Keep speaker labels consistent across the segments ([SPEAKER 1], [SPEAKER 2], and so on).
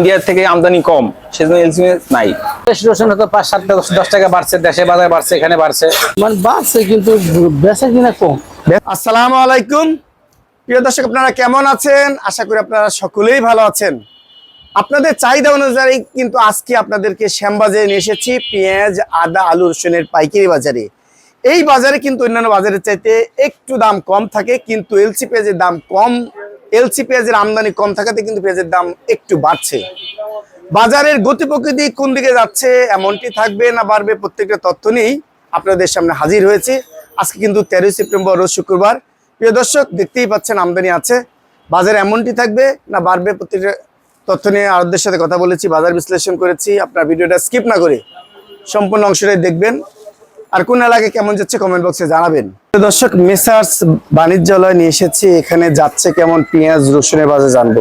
[SPEAKER 1] ইন্ডিয়ার থেকে আমদানি কম সেজন্য এলসি নাই।
[SPEAKER 2] দেশ রসুন হয়তো পাঁচ সাত টাকা দশ টাকা বাড়ছে দেশে বাজারে বাড়ছে এখানে বাড়ছে। মানে বাড়ছে কিন্তু বেচা কিনা কম।
[SPEAKER 3] আসসালামু আলাইকুম। প্রিয় দর্শক আপনারা কেমন আছেন? আশা করি আপনারা সকলেই ভালো আছেন। আপনাদের চাহিদা অনুযায়ী কিন্তু আজকে আপনাদেরকে শ্যামবাজারে নিয়ে এসেছি পেঁয়াজ আদা আলু রসুনের পাইকারি বাজারে। এই বাজারে কিন্তু অন্যান্য বাজারের চাইতে একটু দাম কম থাকে কিন্তু এলসি পেঁয়াজের দাম কম এলসি পেঁয়াজের আমদানি কম থাকাতে কিন্তু পেঁয়াজের দাম একটু বাড়ছে। বাজারের গতি প্রকৃতি কোন দিকে যাচ্ছে এমনটি থাকবে না বাড়বে প্রত্যেকটা তথ্য নিয়েই আপনাদের সামনে হাজির হয়েছে। আজকে কিন্তু তেরোই সেপ্টেম্বর, রোজ শুক্রবার। প্রিয় দর্শক, দেখতেই পাচ্ছেন আমদানি আছে। বাজার এমনটি থাকবে না বাড়বে প্রত্যেকটা তথ্য নিয়ে আরবদের সাথে কথা বলেছি, বাজার বিশ্লেষণ করেছি। আপনার ভিডিওটা স্কিপ না করে সম্পূর্ণ অংশটাই দেখবেন। আর কোন এলাকায় কেমন যাচ্ছে কমেন্ট বক্সে জানাবেন। দর্শক মেসার্স বাণিজ্যালয় নিয়ে এসেছি এখানে যাচ্ছে কেমন পেঁয়াজ রসুনের বাজার জানব।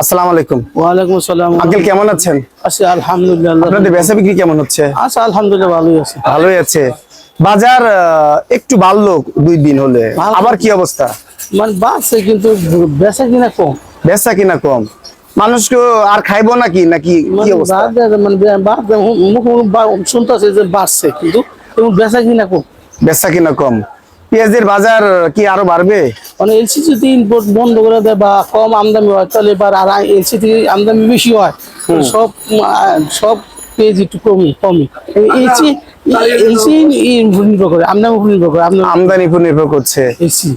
[SPEAKER 3] আসসালামু আলাইকুম।
[SPEAKER 2] আসসালাম।
[SPEAKER 3] আঙ্কেল কেমন আছেন?
[SPEAKER 2] আছি আলহামদুলিল্লাহ
[SPEAKER 3] আপনাদের বেচা বিক্রি কেমন হচ্ছে?
[SPEAKER 2] আচ্ছা আলহামদুলিল্লাহ ভালোই আছে।
[SPEAKER 3] ভালোই আছে। বাজার একটু বাড়লো দুই দিন হলে। আবার কি অবস্থা?
[SPEAKER 2] মানে বাড়ছে কিন্তু বেচা কিনা কম।
[SPEAKER 3] বেচা কিনা কম। মানুষকে আর খাইবো নাকি নাকি কি
[SPEAKER 2] মানে
[SPEAKER 3] অবস্থা?
[SPEAKER 2] মানে শুনতেছে যে বাড়ছে কিন্তু এবং বেচা কিনা কম।
[SPEAKER 3] বেচা কিনা কম। পেঁয়াজের বাজার কি আরও বাড়বে?
[SPEAKER 2] মানে এলসি যদি ইম্পোর্ট বন্ধ করে দেয় বা কম আমদানি হয় তাহলে এবার আর এলসি থেকে আমদানি বেশি হয় সব সব পেজ একটু কমই কমই। এলসি এলসি নির্ভর করে আমদানি উপর নির্ভর করে আমদানি
[SPEAKER 3] উপর নির্ভর করছে।
[SPEAKER 2] এলসি।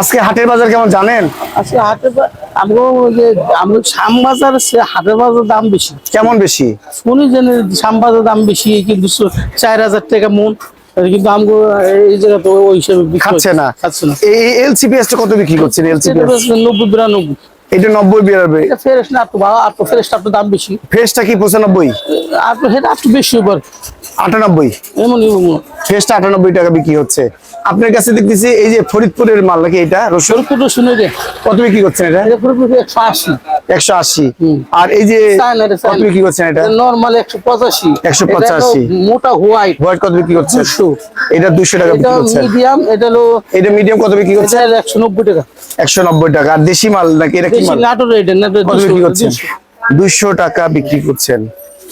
[SPEAKER 3] আজকে হাটের বাজার কেমন জানেন?
[SPEAKER 2] আজকে হাটে আমগো যে সে হাটের বাজার দাম বেশি।
[SPEAKER 3] কেমন বেশি?
[SPEAKER 2] শুনি যে শ্যামবাজার দাম বেশি কিন্তু চার হাজার টাকা মন। কিন্তু আমগো এই জায়গা তো ওই হিসেবে
[SPEAKER 3] খাচ্ছে না।
[SPEAKER 2] খাচ্ছে না।
[SPEAKER 3] এই এলসি পেঁয়াজটা কত বিক্রি করছেন?
[SPEAKER 2] এটা ফ্রেশ না ভালো আর তো ফ্রেশটা দাম বেশি।
[SPEAKER 3] ফ্রেশটা কি পঁচানব্বই?
[SPEAKER 2] আর তো সেটা একটু বেশি
[SPEAKER 3] আটানব্বই। ফ্রেশটা আটানব্বই টাকা বিক্রি হচ্ছে। আপনার কাছে দেখতেছি এই যে ফরিদপুরের মাল নাকি এটা? রসুন?
[SPEAKER 2] ফরিদপুর
[SPEAKER 3] কত বিক্রি করছেন এটা?
[SPEAKER 2] এটা একশো আশি।
[SPEAKER 3] একশো আশি। আর এই যে কত বিক্রি করছেন এটা?
[SPEAKER 2] নর্মাল একশো পঁচাশি।
[SPEAKER 3] 185
[SPEAKER 2] মোটা হোয়াইট
[SPEAKER 3] হোয়াইট কত বিক্রি এটা দুশো টাকা
[SPEAKER 2] এটা
[SPEAKER 3] বিক্রি করছেন
[SPEAKER 2] মিডিয়াম এটা হলো
[SPEAKER 3] এটা মিডিয়াম কত বিক্রি করছেন
[SPEAKER 2] এটা একশো নব্বই টাকা।
[SPEAKER 3] একশো নব্বই টাকা। আর দেশি মাল নাকি এটা কি মাল? কত বিক্রি করছেন?
[SPEAKER 2] দুশো
[SPEAKER 3] টাকা বিক্রি করছেন।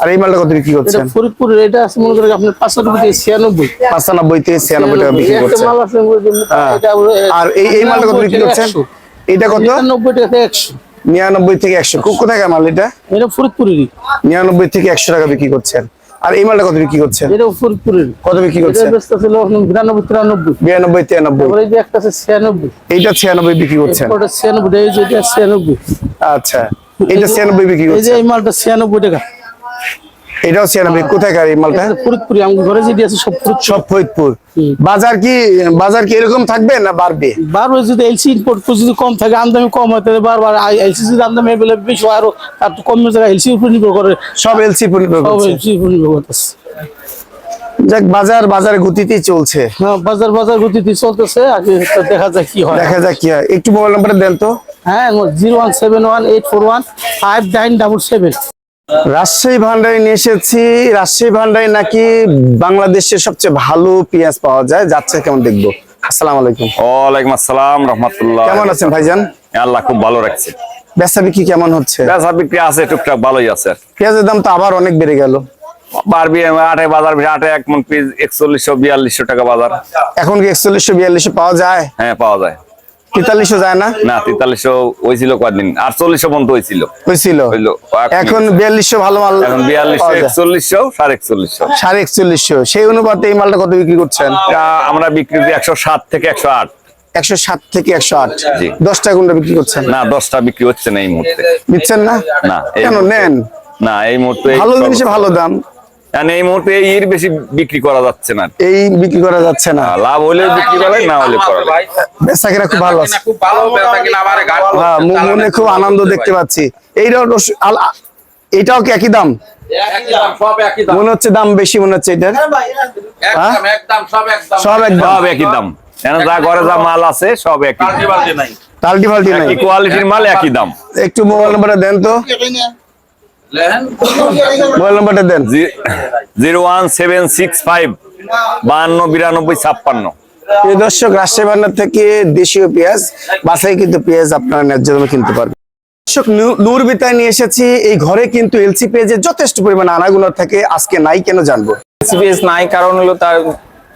[SPEAKER 3] আর এই মালটা কত বিক্রি
[SPEAKER 2] এটা
[SPEAKER 3] করছেন?
[SPEAKER 2] ফরিদপুরের এটা আছে মনে করেন আপনার পাঁচশো টাকা থেকে ছিয়ানব্বই।
[SPEAKER 3] পাঁচানব্বই থেকে ছিয়ানব্বই টাকা বিক্রি করছেন।
[SPEAKER 2] মাল আছে করেন
[SPEAKER 3] হ্যাঁ।
[SPEAKER 2] এটা
[SPEAKER 3] আর এই এই মালটা কত বিক্রি করছেন? এটা কত?
[SPEAKER 2] এটা নব্বই টাকা থেকে একশো।
[SPEAKER 3] নিরানব্বই থেকে একশো। কো- কোথায় মাল এটা?
[SPEAKER 2] এটা ফরিদপুরেরই।
[SPEAKER 3] নিরানব্বই থেকে একশো টাকা বিক্রি করছেন। আর এই মালটা কত বিক্রি করছেন?
[SPEAKER 2] এটা ফরিদপুরের
[SPEAKER 3] কত বিক্রি করছেন?
[SPEAKER 2] ব্যস্ত ছিল বিরানব্বই তিরানব্বই।
[SPEAKER 3] বিরানব্বই তিরানব্বই।
[SPEAKER 2] তারপরে এই যে একটা আছে ছিয়ানব্বই।
[SPEAKER 3] এইটা ছিয়ানব্বই বিক্রি করছেন।
[SPEAKER 2] এই যে এটা ছিয়ানব্বই।
[SPEAKER 3] আচ্ছা। এটা ছিয়ানব্বই বিক্রি
[SPEAKER 2] এই যে এই মালটা ছিয়ানব্বই টাকা।
[SPEAKER 3] এটাও ছিয়ানব্বই কোথায় এই মালটা?
[SPEAKER 2] ফরিদপুরি ঘরে যেটি আছে সব
[SPEAKER 3] সব ফরিদপুর। বাজার কি বাজার কি এরকম থাকবে না বাড়বে?
[SPEAKER 2] বারবার যদি এলসি ইম্পোর্ট যদি কম থাকে আমদানি কম হয় তাহলে বারবার এলসি যদি আমদানি বেলে বেশি হয় আরও তার তো জায়গায় এলসি উপর নির্ভর করে।
[SPEAKER 3] সব এলসি
[SPEAKER 2] সব এলসি উপর নির্ভর করতেছে।
[SPEAKER 3] যাক বাজার বাজারের গতিতেই চলছে।
[SPEAKER 2] হ্যাঁ বাজার বাজার গতিতে চলতেছে। আগে দেখা যাক কি হয়।
[SPEAKER 3] দেখা যাক কি হয়। একটু মোবাইল নাম্বার দেন তো।
[SPEAKER 2] হ্যাঁ zero one seven one eight four one five nine double seven
[SPEAKER 3] Rajshahi ভান্ডারি নিয়ে এসেছি। রাজশাহী ভান্ডারি নাকি বাংলাদেশের সবচেয়ে ভালো পেঁয়াজ পাওয়া যায়? যাচ্ছে কেমন দেখব? আসসালামু আলাইকুম।
[SPEAKER 1] ওয়ালাইকুম আসসালাম রহমতুল্লাহ।
[SPEAKER 3] কেমন আছেন ভাইজান?
[SPEAKER 1] আল্লাহ খুব ভালো রাখছে।
[SPEAKER 3] বেচা বিক্রি কেমন হচ্ছে?
[SPEAKER 1] বেচা বিক্রি আছে টুকটাক ভালোই আছে।
[SPEAKER 3] পেঁয়াজের দাম তো আবার অনেক বেড়ে গেল।
[SPEAKER 1] বারবি আটে বাজার আটে এক মন পিস একচল্লিশশো বিয়াল্লিশশো টাকা বাজার।
[SPEAKER 3] এখন কি একচল্লিশশো বিয়াল্লিশশো পাওয়া যায়?
[SPEAKER 1] হ্যাঁ পাওয়া যায়।
[SPEAKER 3] তেতাল্লিশশো যায় না?
[SPEAKER 1] না তেতাল্লিশশো হয়েছিল কদিন আটচল্লিশশো পর্যন্ত হয়েছিল।
[SPEAKER 3] হয়েছিল? এখন বিয়াল্লিশশো ভালো মাল
[SPEAKER 1] এখন বিয়াল্লিশশো একচল্লিশশো সাড়ে একচল্লিশশো।
[SPEAKER 3] সাড়ে একচল্লিশশো। সেই অনুপাতে এই মালটা কত বিক্রি করছেন?
[SPEAKER 1] আমরা বিক্রি করি একশো সাত থেকে একশো আট।
[SPEAKER 3] একশো সাত থেকে একশো আট। দশটা গুণটা বিক্রি করছেন?
[SPEAKER 1] না দশটা বিক্রি হচ্ছে না এই মুহূর্তে।
[SPEAKER 3] দিচ্ছেন না?
[SPEAKER 1] না এই
[SPEAKER 3] কেন নেন?
[SPEAKER 1] না এই মুহূর্তে
[SPEAKER 3] ভালো জিনিসে ভালো দাম।
[SPEAKER 1] মানে এই মুহূর্তে এর বেশি বিক্রি করা যাচ্ছে না।
[SPEAKER 3] এই বিক্রি করা যাচ্ছে না।
[SPEAKER 1] লাভ হলে বিক্রি করা না হলে করা
[SPEAKER 3] বেচা কিনা খুব ভালো আছে।
[SPEAKER 4] খুব ভালো বেচা কিনা আবার
[SPEAKER 3] হ্যাঁ মনে খুব আনন্দ দেখতে পাচ্ছি। এইটাও এটাও কি একই দাম?
[SPEAKER 4] একই দাম সব একই দাম।
[SPEAKER 3] মনে হচ্ছে দাম বেশি মনে হচ্ছে এটার?
[SPEAKER 4] একদম একদম সব একদম।
[SPEAKER 3] সব
[SPEAKER 1] একই দাম। যা ঘরে যা মাল আছে সব একই।
[SPEAKER 3] ফাল্টি নাই।
[SPEAKER 1] কোয়ালিটির মাল একই দাম।
[SPEAKER 3] একটু মোবাইল নাম্বারটা দেন তো। মোবাইল নাম্বারটা দেন
[SPEAKER 1] zero one seven six five বাহান্ন বিরানব্বই ছাপ্পান্ন।
[SPEAKER 3] দর্শক রাজশাহী থেকে দেশীয় পেঁয়াজ বাসায় কিন্তু পেঁয়াজ আপনারা ন্যায্য দামে কিনতে পারবেন। দর্শক নূর বিতায় নিয়ে এসেছি। এই ঘরে কিন্তু এলসি পেজে যথেষ্ট পরিমাণে আনাগুলো থাকে। আজকে নাই কেন জানব?
[SPEAKER 1] এলসিপিএস নাই কারণ হলো তার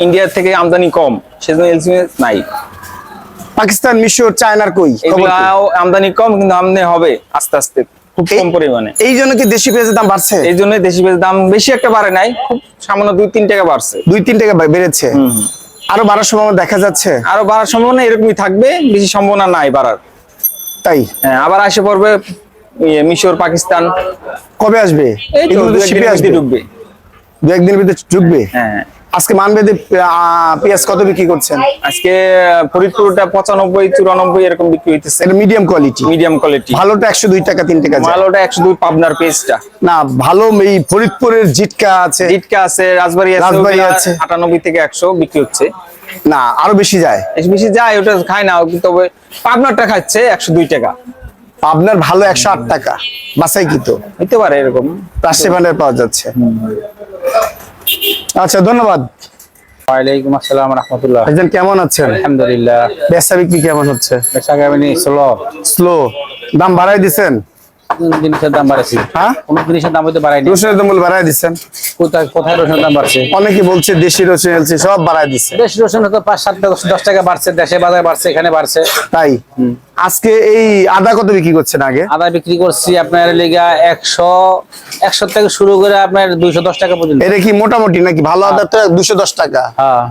[SPEAKER 1] ইন্ডিয়া থেকে আমদানি কম সেজন্য এলসিপিএস নাই।
[SPEAKER 3] পাকিস্তান মিশর চায়নার কই?
[SPEAKER 1] আমদানি কম কিন্তু আমদানি হবে আস্তে আস্তে। খুব কম পরিমাণে।
[SPEAKER 3] এই জন্য কি দেশি পেঁয়াজের দাম বাড়ছে?
[SPEAKER 1] এই জন্য দেশি পেঁয়াজের দাম বেশি একটা বাড়ে নাই খুব সামান্য দুই তিন টাকা বাড়ছে।
[SPEAKER 3] দুই তিন টাকা বেড়েছে। আরও বাড়ার সম্ভাবনা দেখা যাচ্ছে?
[SPEAKER 1] আরও বাড়ার সম্ভাবনা এরকমই থাকবে বেশি সম্ভাবনা নাই বাড়ার।
[SPEAKER 3] তাই?
[SPEAKER 1] হ্যাঁ আবার আসে পড়বে ইয়ে, মিশর পাকিস্তান।
[SPEAKER 3] কবে আসবে?
[SPEAKER 1] ঢুকবে।
[SPEAKER 3] দু একদিনের ভিতরে ঢুকবে?
[SPEAKER 1] হ্যাঁ।
[SPEAKER 3] আজকে মানবেদে পেঁয়াজ কত বিক্রি করছেন?
[SPEAKER 1] আজকে ফরিদপুরটা পঁচানব্বই চুরানব্বই এরকম বিক্রি হইতেছে।
[SPEAKER 3] এটা মিডিয়াম কোয়ালিটি
[SPEAKER 1] মিডিয়াম কোয়ালিটি
[SPEAKER 3] ভালোটা একশো দুই টাকা তিন টাকা।
[SPEAKER 1] মালোটা একশো দুই পাবনার পেজটা
[SPEAKER 3] না ভালো এই ফরিদপুরের জিটকা আছে।
[SPEAKER 1] জিটকা আছে রাজবাড়ি
[SPEAKER 3] রাজবাড়ি আছে।
[SPEAKER 1] আটানব্বই থেকে একশো বিক্রি হচ্ছে।
[SPEAKER 3] না আরও বেশি যায়।
[SPEAKER 1] বেশি বেশি যায় ওটা খায় না তবে পাবনারটা খাচ্ছে একশো দুই টাকা।
[SPEAKER 3] পাবনার ভালো একশো আট টাকা বাসাই কি তো
[SPEAKER 1] হইতে পারে এরকম।
[SPEAKER 3] রাষ্ট্রীয় ভান্ডার পাওয়া যাচ্ছে। আচ্ছা ধন্যবাদ।
[SPEAKER 5] ওয়ালাইকুম আসসালাম রাহমাতুল্লাহ।
[SPEAKER 3] ভাইজান কেমন আছেন?
[SPEAKER 5] আলহামদুলিল্লাহ।
[SPEAKER 3] বেচা বিক্রি কেমন হচ্ছে?
[SPEAKER 5] বেচা কেমনি স্লো।
[SPEAKER 3] স্লো দাম বাড়াই দিছেন?
[SPEAKER 5] জিনিসের দাম বাড়াইছে
[SPEAKER 3] হ্যাঁ?
[SPEAKER 5] কোন জিনিসের দাম হয়তো বাড়ায়নি।
[SPEAKER 3] রসুনের দাম বাড়াই দিচ্ছেন?
[SPEAKER 5] কোথায় কোথায় রসুনের দাম বাড়ছে?
[SPEAKER 3] অনেকে বলছে দেশি রসুন এলসি সব বাড়াই দিচ্ছে।
[SPEAKER 5] দেশ রসুন হয়তো পাঁচ সাত দশ টাকা বাড়ছে দেশে বাজারে বাড়ছে এখানে বাড়ছে।
[SPEAKER 3] তাই? আজকে এই আদা কত বিক্রি করছেন আগে?
[SPEAKER 5] আদা বিক্রি করছি আপনার লিগা একশো একশো থেকে শুরু করে আপনার দুইশো দশ টাকা পর্যন্ত।
[SPEAKER 3] এটা কি মোটামুটি নাকি ভালো আদা তো দুশো দশ টাকা?
[SPEAKER 5] হ্যাঁ।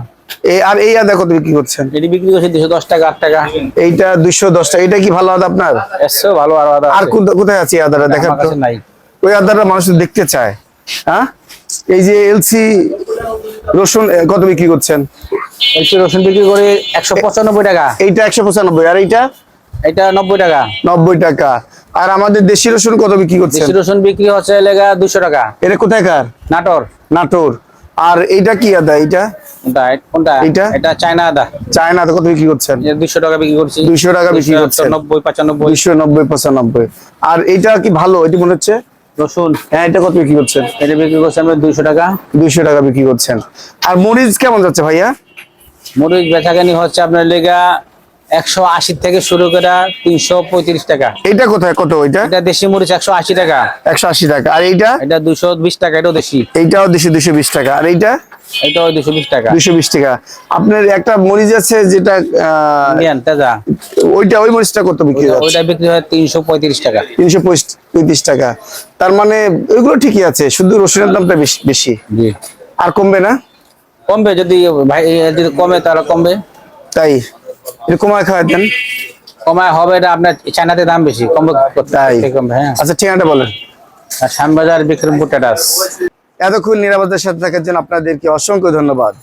[SPEAKER 3] আর এই আদা কত বিক্রি করছেন?
[SPEAKER 5] এটি বিক্রি করছি দুশো দশ টাকা আট টাকা।
[SPEAKER 3] এইটা দুশো দশ টাকা। এটা কি ভালো আদা আপনার?
[SPEAKER 5] ভালো আরও আদা
[SPEAKER 3] আর। কোথায় আছে আদাটা?
[SPEAKER 5] নাই।
[SPEAKER 3] ওই আদাটা মানুষ দেখতে চায়। হ্যাঁ? এই যে এলসি রসুন কত বিক্রি করছেন?
[SPEAKER 5] একশো রসুন বিক্রি করে একশো পঁচানব্বই টাকা।
[SPEAKER 3] এইটা একশো পঁচানব্বই আর এইটা?
[SPEAKER 5] এটা নব্বই টাকা।
[SPEAKER 3] নব্বই টাকা। আর আমাদের দেশি রসুন কত বিক্রি করছেন?
[SPEAKER 5] দেশি রসুন বিক্রি হচ্ছে লেগা দুশো টাকা।
[SPEAKER 3] এটা কোথায় কার
[SPEAKER 5] নাটোর।
[SPEAKER 3] নাটোর। আর এইটা কি আদা? এইটা?
[SPEAKER 5] এটা চায়না আদা।
[SPEAKER 3] চায়না আদা কত বিক্রি করছেন?
[SPEAKER 5] দুশো টাকা বিক্রি করছি।
[SPEAKER 3] 200 টাকা বিক্রি করছেন।
[SPEAKER 5] পঁচানব্বই।
[SPEAKER 3] আর এইটা কি ভালো? এটি মনে হচ্ছে?
[SPEAKER 5] রসুন।
[SPEAKER 3] হ্যাঁ এটা কত বিক্রি করছেন?
[SPEAKER 5] এটা বিক্রি করছি আমরা দুইশো টাকা।
[SPEAKER 3] দুইশো টাকা বিক্রি করছেন। আর মরিচ কেমন যাচ্ছে ভাইয়া?
[SPEAKER 5] মরিচ বেচাকানি হচ্ছে আপনার লেগা একশো আশি থেকে শুরু করে তিনশো পঁয়ত্রিশ টাকা।
[SPEAKER 3] এইটা কোথায়? কত ওইটা
[SPEAKER 5] এটা দেশি মরিচ একশো আশি টাকা।
[SPEAKER 3] একশো আশি টাকা। আর এইটা?
[SPEAKER 5] এটা দুশো বিশ টাকা এটাও দেশি।
[SPEAKER 3] এইটাও দুশো দুশো বিশ টাকা। আর এইটা?
[SPEAKER 5] দুশো বিশ টাকা।
[SPEAKER 3] দুশো বিশ টাকা। আপনার একটা মরিচ আছে যেটা
[SPEAKER 5] ইন্ডিয়ান তেজা।
[SPEAKER 3] ওইটা ওই মরিচটা কত বিক্রি
[SPEAKER 5] ওইটা- বিক্রি হয় তিনশো পঁয়ত্রিশ টাকা।
[SPEAKER 3] তিনশো পঁয়ত্রিশ টাকা। তার মানে ওইগুলো ঠিকই আছে শুধু রসুনের দামটা বেশি-
[SPEAKER 5] জি।
[SPEAKER 3] আর কমবে না?
[SPEAKER 5] কমবে যদি ভাই যদি কমে তাহলে কমবে।
[SPEAKER 3] তাই? এটা কমায় খাওয়াই দেন।
[SPEAKER 5] কমায় হবে এটা আপনার চায়নাতে দাম বেশি। কমবে
[SPEAKER 3] তাই।
[SPEAKER 5] কমবে হ্যাঁ।
[SPEAKER 3] আচ্ছা ঠিকানাটা বলেন।
[SPEAKER 5] শ্যামবাজার বিক্রমপুর টাটাস
[SPEAKER 3] এতক্ষণ নিরাপত্তার সাথে থাকার জন্য আপনাদেরকে অসংখ্য ধন্যবাদ।